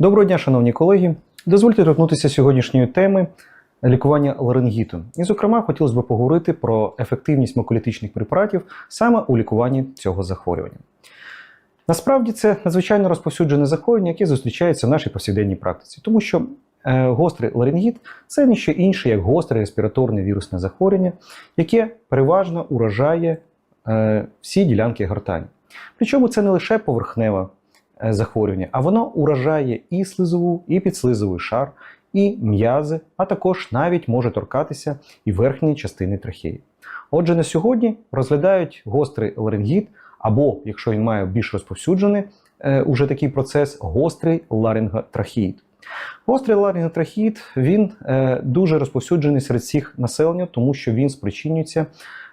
Доброго дня, шановні колеги. Дозвольте торкнутися сьогоднішньої теми лікування ларингіту. І, зокрема, хотілося б поговорити про ефективність макулітичних препаратів саме у лікуванні цього захворювання. Насправді це надзвичайно розповсюджене захворювання, яке зустрічається в нашій повсякденній практиці, тому що е, гострий ларингіт це не що інше, як гостре респіраторне вірусне захворювання, яке переважно уражає е, всі ділянки гортані. Причому це не лише поверхневе е, захворювання, а воно уражає і слизову, і підслизовий шар, і м'язи, а також навіть може торкатися і верхні частини трахеї. Отже, на сьогодні розглядають гострий ларингіт, або, якщо він має більш розповсюджений е, уже такий процес, гострий ларинготрахеїд. Гострий ларинготрахеїд, він е, дуже розповсюджений серед всіх населення, тому що він спричинюється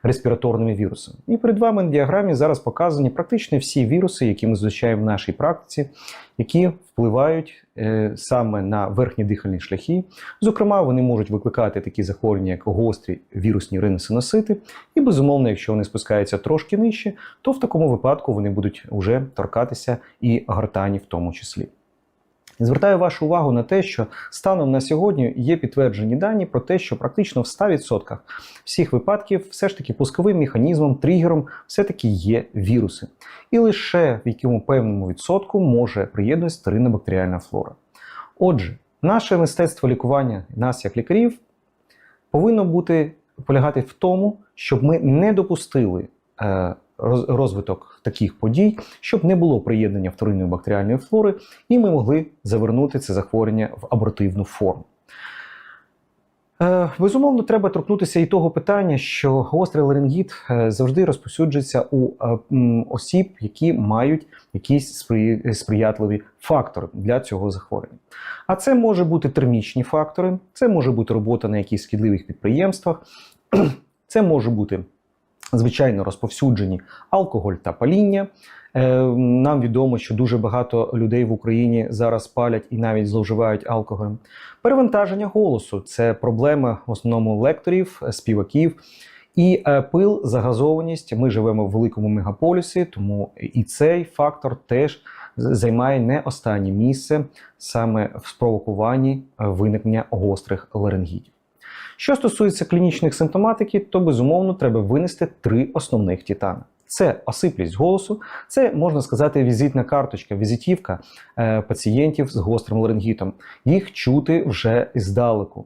респіраторними вірусами. І перед вами на діаграмі зараз показані практично всі віруси, які ми зустрічаємо в нашій практиці, які впливають е, саме на верхні дихальні шляхи. Зокрема, вони можуть викликати такі захворювання, як гострі вірусні риносиносити. І, безумовно, якщо вони спускаються трошки нижче, то в такому випадку вони будуть вже торкатися і гортані в тому числі. Звертаю вашу увагу на те, що станом на сьогодні є підтверджені дані про те, що практично в 100% всіх випадків все ж таки пусковим механізмом, тригером все-таки є віруси. І лише в якому певному відсотку може приєднуватися стерильна бактеріальна флора. Отже, наше мистецтво лікування нас як лікарів повинно бути полягати в тому, щоб ми не допустили е, розвиток таких подій, щоб не було приєднання вторинної бактеріальної флори, і ми могли завернути це захворювання в абортивну форму. Е, Безумовно, треба торкнутися і того питання, що гострий ларингіт е, завжди розповсюджується у е, осіб, які мають якісь сприятливі фактори для цього захворювання. А це може бути термічні фактори, це може бути робота на якихось шкідливих підприємствах, це може бути звичайно розповсюджені алкоголь та паління. Е, Нам відомо, що дуже багато людей в Україні зараз палять і навіть зловживають алкоголем. Перевантаження голосу це проблема в основному лекторів, співаків. І е, пил, загазованість. Ми живемо в великому мегаполісі, тому і цей фактор теж займає не останнє місце саме в спровокуванні е, виникнення гострих ларингітів. Що стосується клінічних симптоматики, то безумовно треба винести три основних титани. Це осиплість голосу, це можна сказати візитна карточка, візитівка е, пацієнтів з гострим ларингітом. Їх чути вже здалеку.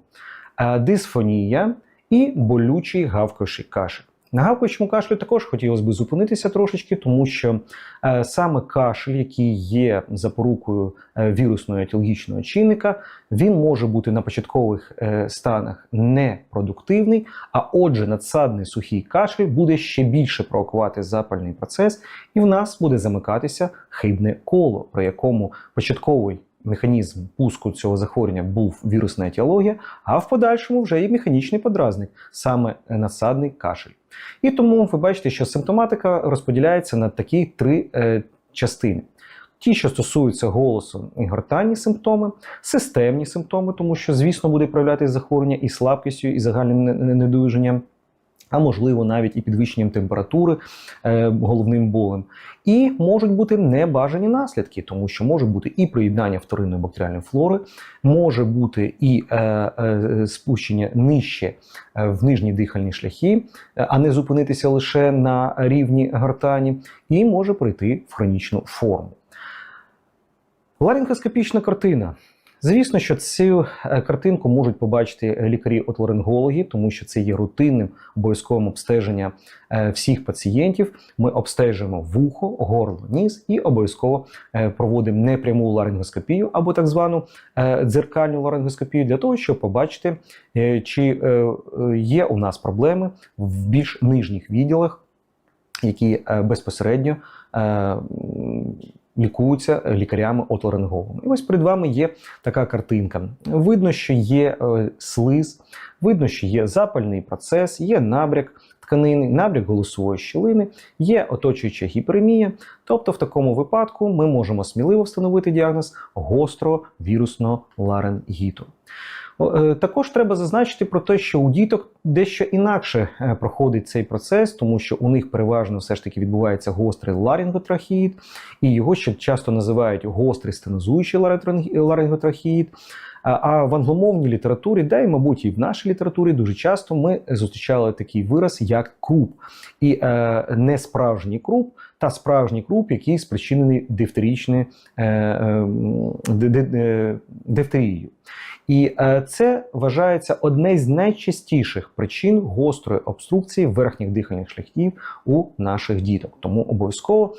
Е, дисфонія і болючий гавкаючий кашель. На гавкаючому кашлю також хотілося б зупинитися трошечки, тому що е, саме кашель, який є запорукою е, вірусного етіологічного чинника, він може бути на початкових е, станах непродуктивний, а отже, надсадний сухий кашель буде ще більше провокувати запальний процес, і в нас буде замикатися хибне коло, при якому початковий механізм пуску цього захворювання був вірусна етіологія, а в подальшому вже і механічний подразник, саме надсадний кашель. І тому ви бачите, що симптоматика розподіляється на такі три е, частини. Ті, що стосуються голосу і гортанні симптоми, системні симптоми, тому що, звісно, буде проявлятися захворювання і слабкістю, і загальним не- не- недужанням, а можливо навіть і підвищенням температури, е, головним болем. І можуть бути небажані наслідки, тому що може бути і приєднання вторинної бактеріальної флори, може бути і е, е, спущення нижче е, в нижні дихальні шляхи, е, а не зупинитися лише на рівні гортані, і може прийти в хронічну форму. Ларингоскопічна картина. Звісно, що цю е, картинку можуть побачити лікарі-отоларингологи, тому що це є рутинним обов'язковим обстеження е, всіх пацієнтів. Ми обстежуємо вухо, горло, ніс і обов'язково е, проводимо непряму ларингоскопію або так звану е, дзеркальну ларингоскопію для того, щоб побачити, е, чи е, е, є у нас проблеми в більш нижніх відділах, які е, безпосередньо е, лікуються лікарями отоларингологами. І ось перед вами є така картинка. Видно, що є е, слиз, видно, що є запальний процес, є набряк тканини, набряк голосової щілини, є оточуюча гіперемія. Тобто, в такому випадку ми можемо сміливо встановити діагноз гострого вірусного ларингіту. Е, Також треба зазначити про те, що у діток дещо інакше е, проходить цей процес, тому що у них переважно все ж таки відбувається гострий ларинготрахеїд, і його ще часто називають гострий стенозуючий ларинготрахеїд. А- в англомовній літературі, да і, мабуть, і в нашій літературі дуже часто ми зустрічали такий вираз, як круп. І е, не справжній круп, та справжній круп, який спричинений дифтерічною е, е, е, дифтерією. І це вважається одне з найчастіших причин гострої обструкції верхніх дихальних шляхів у наших діток. Тому обов'язково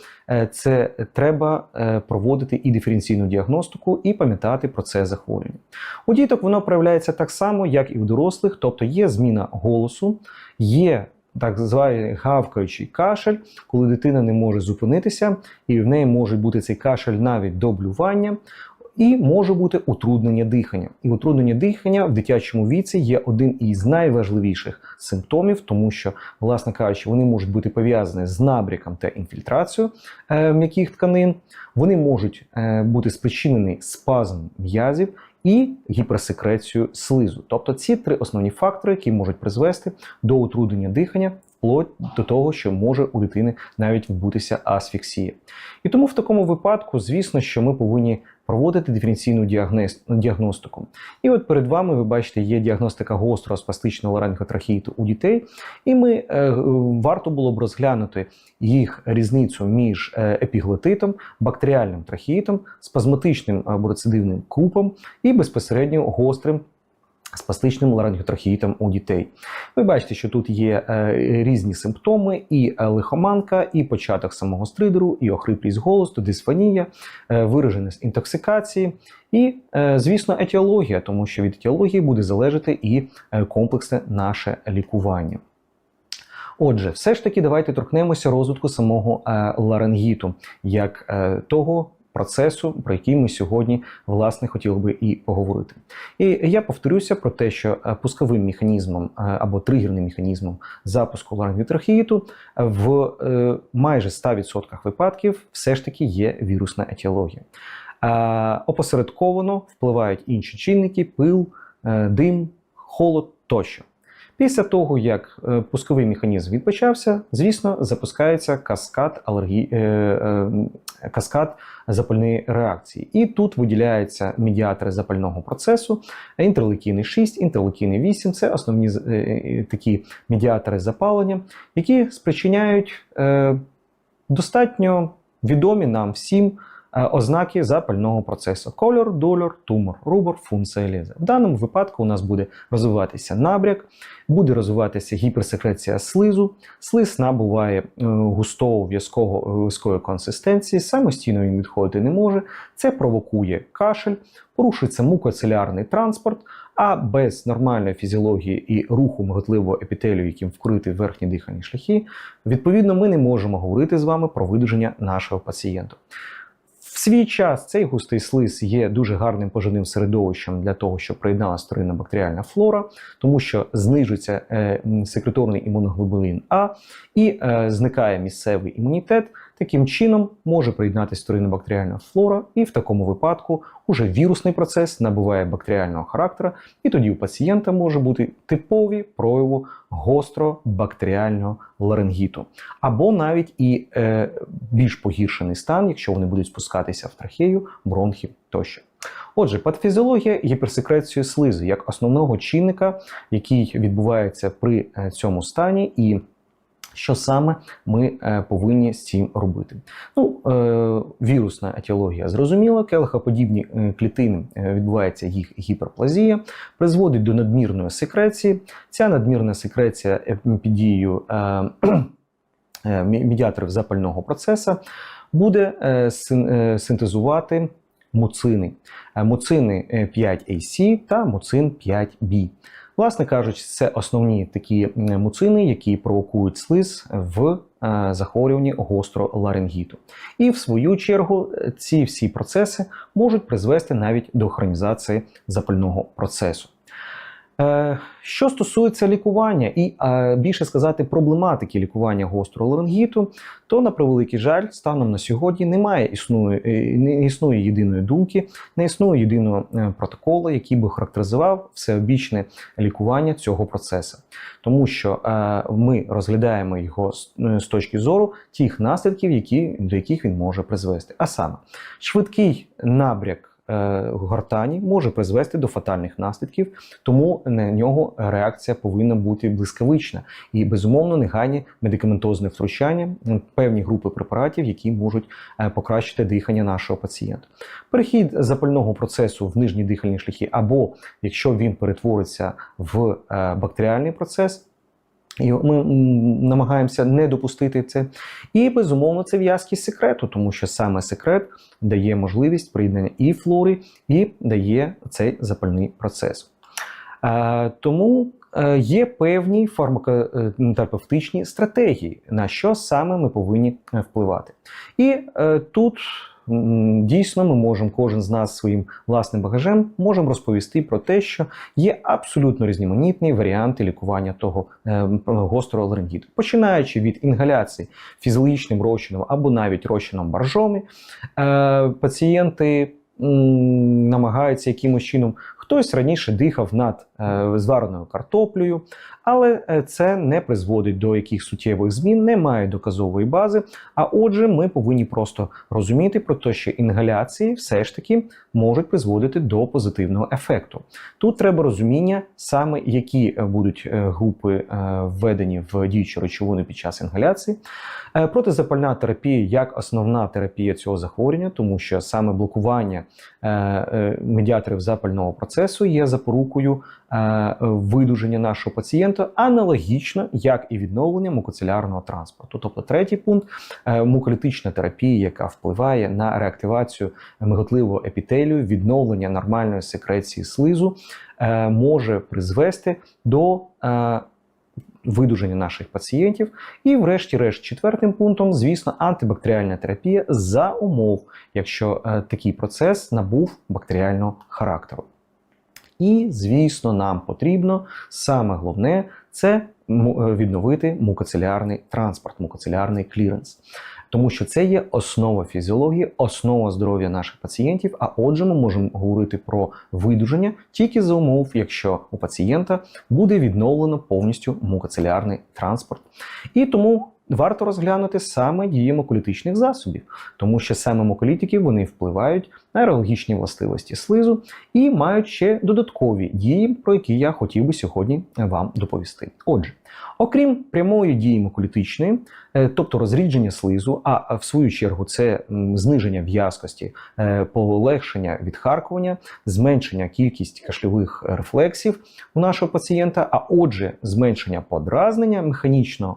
це треба проводити і диференційну діагностику, і пам'ятати про це захворювання. У діток воно проявляється так само, як і у дорослих, тобто є зміна голосу, є так званий гавкаючий кашель, коли дитина не може зупинитися, і в неї може бути цей кашель навіть до блювання. І може бути утруднення дихання. І утруднення дихання в дитячому віці є один із найважливіших симптомів, тому що, власне кажучи, вони можуть бути пов'язані з набряком та інфільтрацією е, м'яких тканин. Вони можуть е, бути спричинені спазмом м'язів і гіперсекрецію слизу. Тобто ці три основні фактори, які можуть призвести до утруднення дихання. Вплоть до того, що може у дитини навіть відбутися асфіксія. І тому в такому випадку, звісно, що ми повинні проводити диференційну діагностику. І от перед вами ви бачите, є діагностика гострого спастичного ларинготрахеїту у дітей, і ми е, е, варто було б розглянути їх різницю між е, епіглотитом, бактеріальним трахеїтом, спазматичним або рецидивним купом і безпосередньо гострим спастичним ларинготрахеїтом у дітей. Ви бачите, що тут є е, різні симптоми: і е, лихоманка, і початок самого стридеру, і охриплість голосу, дисфонія, е, вираженість інтоксикації, і, звісно, етіологія, тому що від етіології буде залежати і комплексне наше лікування. Отже, все ж таки, давайте торкнемося розвитку самого ларингіту, як того процесу, про який ми сьогодні власне хотіли би і поговорити. І я повторюся про те, що е, пусковим механізмом е, або тригерним механізмом запуску ларинготрахеїту в е, майже 100% випадків все ж таки є вірусна етіологія. Опосередковано впливають інші чинники: пил, дим, холод тощо. Після того, як е, пусковий механізм відпочався, звісно, запускається каскад алергії, е, е, каскад запальної реакції. І тут виділяються медіатори запального процесу, інтерлейкіни 6, інтерлейкіни 8 це основні такі медіатори запалення, які спричиняють достатньо відомі нам всім ознаки запального процесу: кольор, дольор, тумор, рубор, функція леза. В даному випадку у нас буде розвиватися набряк, буде розвиватися гіперсекреція слизу. Слиз набуває е, густого в'язкого в'язкої консистенції, самостійно він відходити не може. Це провокує кашель, порушується мукоцелярний транспорт. А без нормальної фізіології і руху миготливого епітелію, яким вкриті верхні дихальні шляхи, відповідно, ми не можемо говорити з вами про видуження нашого пацієнта. Свій час цей густий слиз є дуже гарним поживним середовищем для того, щоб приєдналася вторинна бактеріальна флора, тому що знижується е, секреторний імуноглобулін А і е, зникає місцевий імунітет. Таким чином може приєднатися вторинна флора, і в такому випадку уже вірусний процес набуває бактеріального характеру, і тоді у пацієнта може бути типові прояви гостробактеріального ларингіту, або навіть і е, більш погіршений стан, якщо вони будуть спускатися в трахею, бронхів тощо. Отже, патофізіологія гіперсекреції слизу як основного чинника, який відбувається при е, цьому стані, і що саме ми е, повинні з цим робити? Ну, е, вірусна етіологія зрозуміла, келихоподібні клітини е, відбувається їх гіперплазія, призводить до надмірної секреції. Ця надмірна секреція під дією медіаторів запального процесу буде син- синтезувати муцини. Муцини е, 5AC та муцин 5B. Власне кажучи, це основні такі муцини, які провокують слиз в е, захворюванні гостроларингіту. І в свою чергу е, ці всі процеси можуть призвести навіть до хронізації запального процесу. Е, Що стосується лікування і е, більше сказати проблематики лікування гострого ларингіту, то на превеликий жаль, станом на сьогодні немає існує, е, не існує єдиної думки, не існує єдиного протоколу, який би характеризував всеобічне лікування цього процесу, тому що ми розглядаємо його з, точки зору тих наслідків, які до яких він може призвести. А саме швидкий набряк гортані може призвести до фатальних наслідків, тому на нього реакція повинна бути блискавична і безумовно негайні медикаментозне втручання, певні групи препаратів, які можуть е, покращити дихання нашого пацієнта. Перехід запального процесу в нижні дихальні шляхи, або якщо він перетвориться в е, бактеріальний процес. І ми намагаємося не допустити це. І безумовно це в'язкість секрету, тому що саме секрет дає можливість приєднання і флори, і дає цей запальний процес. Е, тому е, є певні фармакотерапевтичні стратегії, на що саме ми повинні е, впливати. І е, тут дійсно ми можемо, кожен з нас своїм власним багажем можемо розповісти про те, що є абсолютно різноманітні варіанти лікування того е, гострого ларингіту, починаючи від інгаляції фізіологічним розчином або навіть розчином боржомі, е, пацієнти намагаються якимось чином. Хтось раніше дихав над звареною картоплею, але е, це не призводить до яких суттєвих змін, немає доказової бази. А отже, ми повинні просто розуміти про те, що інгаляції все ж таки можуть призводити до позитивного ефекту. Тут треба розуміння саме, які е, будуть е, групи е, введені в діючі речовини під час інгаляції. Е, Протизапальна терапія як основна терапія цього захворювання, тому що саме блокування е, е, медіаторів запального процесу є запорукою е, видуження нашого пацієнта, аналогічно як і відновлення мукоцелярного транспорту. Тобто, третій пункт е, муколітична терапія, яка впливає на реактивацію миготливого епітелію, відновлення нормальної секреції слизу, е, може призвести до е, видуження наших пацієнтів. І, врешті-решт, четвертим пунктом, звісно, антибактеріальна терапія за умов, якщо е, такий процес набув бактеріального характеру. І, звісно, нам потрібно саме головне це е, відновити мукоцелярний транспорт, мукоцелярний кліренс. Тому що це є основа фізіології, основа здоров'я наших пацієнтів. А отже, ми можемо говорити про видуження тільки за умов, якщо у пацієнта буде відновлено повністю мукоцелярний транспорт. І тому варто розглянути саме дії муколітичних засобів, тому що саме муколітики вони впливають на аерологічні властивості слизу і мають ще додаткові дії, про які я хотів би сьогодні вам доповісти. Отже, окрім прямої дії муколітичної, е, тобто розрідження слизу, а в свою чергу це зниження в'язкості, е, полегшення відхаркування, зменшення кількість кашльових рефлексів у нашого пацієнта, а отже, зменшення подразнення механічного.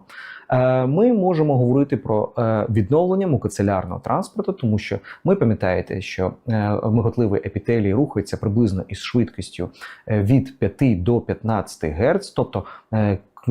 Е, Ми можемо говорити про е, відновлення мукоцелярного транспорту, тому що ми пам'ятаєте, що е, миготливий епітелій рухається приблизно із швидкістю від 5 до 15 Гц, тобто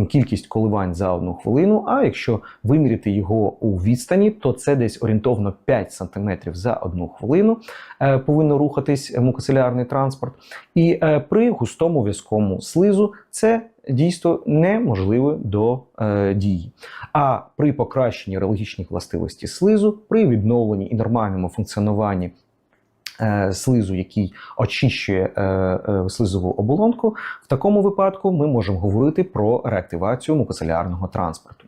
кількість коливань за одну хвилину. А якщо виміряти його у відстані, то це десь орієнтовно 5 см за одну хвилину е, повинно рухатись мукоцелярний транспорт. І е, при густому в'язкому слизу це дійсно неможливо до е, дії. А при покращенні реологічних властивостей слизу, при відновленні і нормальному функціонуванні слизу, який очищує е, е, слизову оболонку, в такому випадку ми можемо говорити про реактивацію мукоцелярного транспорту.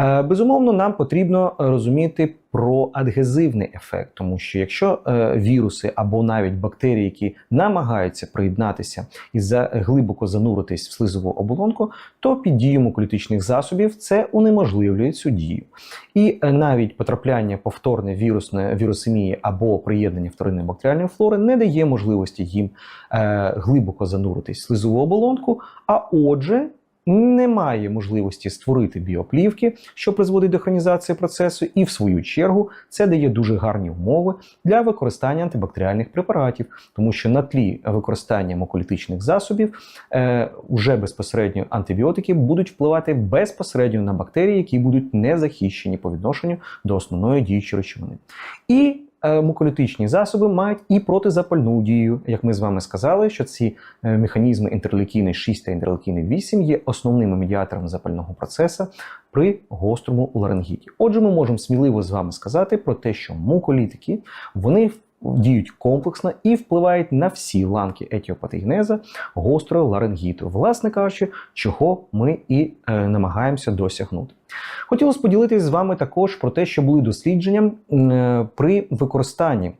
Е, Безумовно, нам потрібно розуміти про адгезивний ефект, тому що якщо е, віруси або навіть бактерії, які намагаються приєднатися і глибоко зануритись в слизову оболонку, то під дією муколітичних засобів це унеможливлює цю дію. І е, навіть потрапляння повторне вірусне вірусемії або приєднання вторинної бактеріальної флори не дає можливості їм глибоко зануритись в слизову оболонку, а отже. Немає можливості створити біоплівки, що призводить до хронізації процесу, і в свою чергу це дає дуже гарні умови для використання антибактеріальних препаратів, тому що на тлі використання муколітичних засобів е, уже безпосередньо антибіотики будуть впливати безпосередньо на бактерії, які будуть не захищені по відношенню до основної діючої речовини. І муколітичні засоби мають і протизапальну дію. Як ми з вами сказали, що ці е, механізми інтерлейкіни 6 та інтерлейкіни 8 є основними медіаторами запального процесу при гострому ларингіті. Отже, ми можемо сміливо з вами сказати про те, що муколітики вони діють комплексно і впливають на всі ланки етіопатогенеза гострого ларингіту, власне кажучи, чого ми і е, намагаємося досягнути. Хотілося поділитися з вами також про те, що були дослідження е, при використанні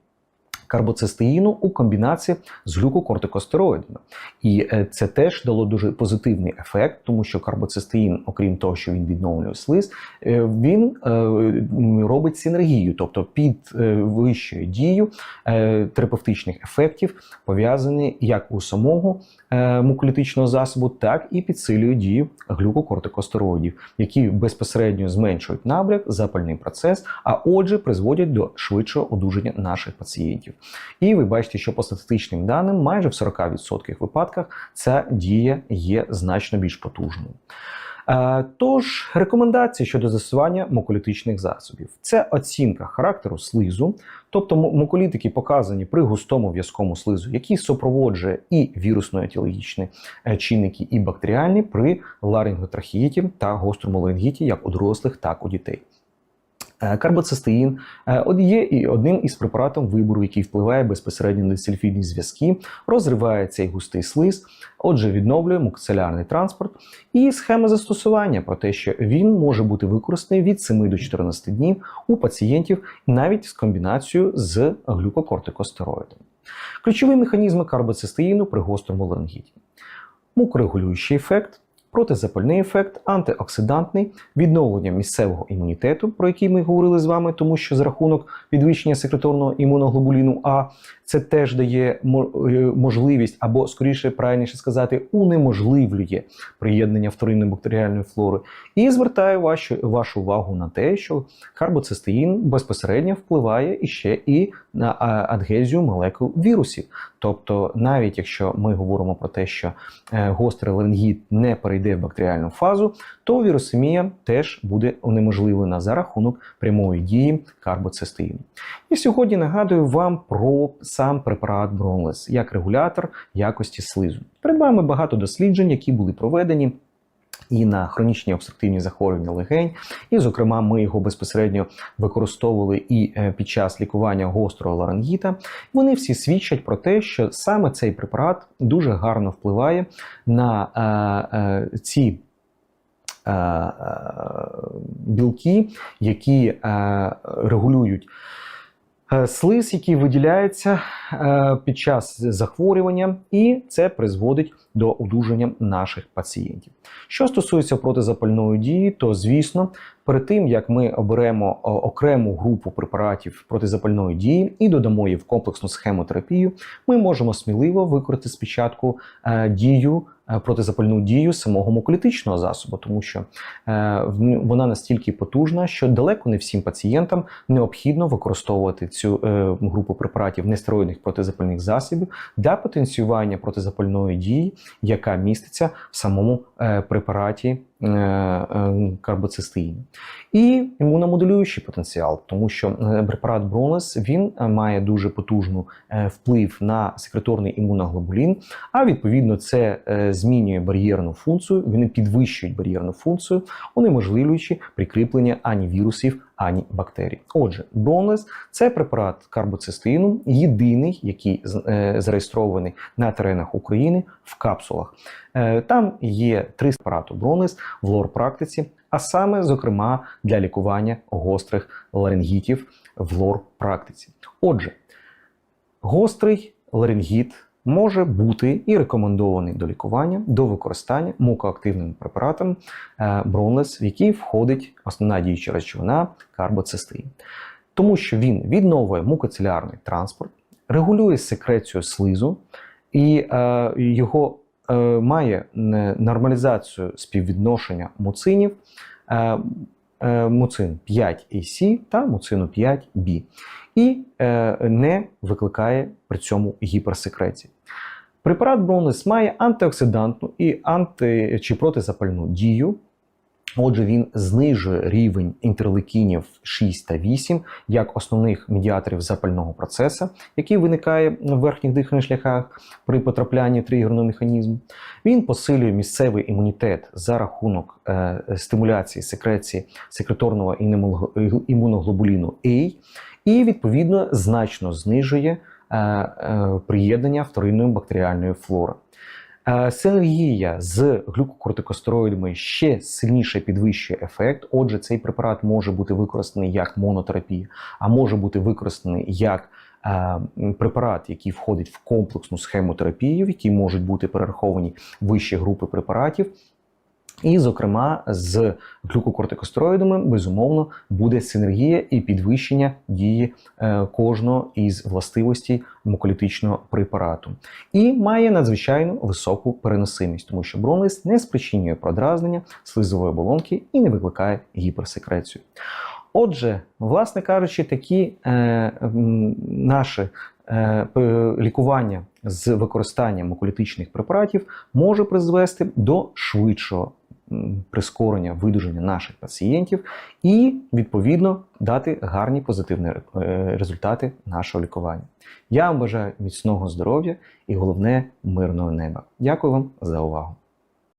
карбоцистеїну у комбінації з глюкокортикостероїдами. І е, це теж дало дуже позитивний ефект, тому що карбоцистеїн, окрім того, що він відновлює слиз, е, він е, робить синергію, тобто підвищує дію терапевтичних ефектів, пов'язані як у самого муколітичного засобу, так і підсилює дію глюкокортикостероїдів, які безпосередньо зменшують набряк, запальний процес, а отже, призводять до швидшого одужання наших пацієнтів. І ви бачите, що по статистичним даним, майже в 40% випадках ця дія є значно більш потужною. Е, тож, рекомендації щодо застосування муколітичних засобів це оцінка характеру слизу, тобто муколітики показані при густому в'язкому слизу, який супроводжує і вірусно-етіологічні е, чинники, і бактеріальні при ларинготрахіїті та гострому ларингіті як у дорослих, так і у дітей. Е, карбоцистеїн е, є і одним із препаратів вибору, який впливає безпосередньо на сульфідні зв'язки, розриває цей густий слиз, отже, відновлює мукоцелярний транспорт. І схема застосування про те, що він може бути використаний від 7 до 14 днів у пацієнтів навіть з комбінацією з глюкокортикостероїдом. Ключові механізми карбоцистеїну при гострому ларингіті. Мукорегулюючий ефект протизапальний ефект, антиоксидантний, відновлення місцевого імунітету, про який ми говорили з вами, тому що за рахунок підвищення секреторного імуноглобуліну А це теж дає е, можливість, або скоріше правильніше сказати, унеможливлює приєднання вторинної бактеріальної флори. І звертаю вашу, вашу увагу на те, що карбоцистеїн безпосередньо впливає іще і адгезію молекул вірусів. Тобто, навіть якщо ми говоримо про те, що е, гострий ларингіт не перейде в бактеріальну фазу, то вірусемія теж буде унеможливлена за рахунок прямої дії карбоцистеїну. І сьогодні нагадую вам про сам препарат Бронлес як регулятор якості слизу. Вами багато досліджень, які були проведені. І на хронічні обструктивні захворювання легень, і, зокрема, ми його безпосередньо використовували і е, під час лікування гострого ларингіта. Вони всі свідчать про те, що саме цей препарат дуже гарно впливає на е, е, ці е, е, білки, які регулюють. Е, слиз, який виділяється е, під час захворювання, і це призводить до одужання наших пацієнтів. Що стосується протизапальної дії, то звісно, перед тим як ми оберемо окрему групу препаратів протизапальної дії і додамо її в комплексну схему терапію, ми можемо сміливо використати спочатку е, дію. Протизапальну дію самого муколітичного засобу, тому що е, вона настільки потужна, що далеко не всім пацієнтам необхідно використовувати цю е, групу препаратів нестероїдних протизапальних засобів для потенціювання протизапальної дії яка міститься в самому е, препараті Е, е. І імуномоделюючий потенціал, тому що е, препарат Бронес він має дуже потужну вплив на секреторний імуноглобулін, а відповідно це змінює бар'єрну функцію, вони підвищують бар'єрну функцію, унеможливлюючи прикріплення ані вірусів, ані бактерій. Отже, Бронес це препарат карбоцистеїну, єдиний, який зареєстрований на теренах України в капсулах. Там є три препарати Бронес в лор-практиці, а саме, зокрема, для лікування гострих ларингітів в лор-практиці. Отже, гострий ларингіт може бути і рекомендований до лікування до використання мукоактивним препаратом Бронлес, в який входить основна діюча речовина карбоцистеїн. Тому що він відновлює мукоцелярний транспорт, регулює секрецію слизу, і е, його Е, має нормалізацію співвідношення муцинів, е, е, муцин 5AC та муцину 5B, і не викликає при цьому гіперсекреції. Препарат Бронес має антиоксидантну і анти чи протизапальну дію. Отже, він знижує рівень інтерлейкінів 6 та 8 як основних медіаторів запального процесу, який виникає в верхніх дихальних шляхах при потраплянні в тригерного механізму. Він посилює місцевий імунітет за рахунок е, стимуляції секреції секреторного імуноглобуліну А і відповідно значно знижує е, е, приєднання вторинної бактеріальної флори. Е, Синергія з глюкокортикостероїдами ще сильніше підвищує ефект. Отже, цей препарат може бути використаний як монотерапія, а може бути використаний як е, препарат, який входить в комплексну схему терапії, в якій можуть бути перераховані вищі групи препаратів. І, зокрема, з глюкокортикостероїдами, безумовно, буде синергія і підвищення дії е, кожного із властивостей муколітичного препарату. І має надзвичайно високу переносимість, тому що бронлист не спричинює продразнення слизової оболонки і не викликає гіперсекрецію. Отже, власне кажучи, такі е, наші лікування з використанням муколітичних препаратів може призвести до швидшого прискорення видуження наших пацієнтів і, відповідно, дати гарні позитивні е, результати нашого лікування. Я вам бажаю міцного здоров'я і головне мирного неба. Дякую вам за увагу.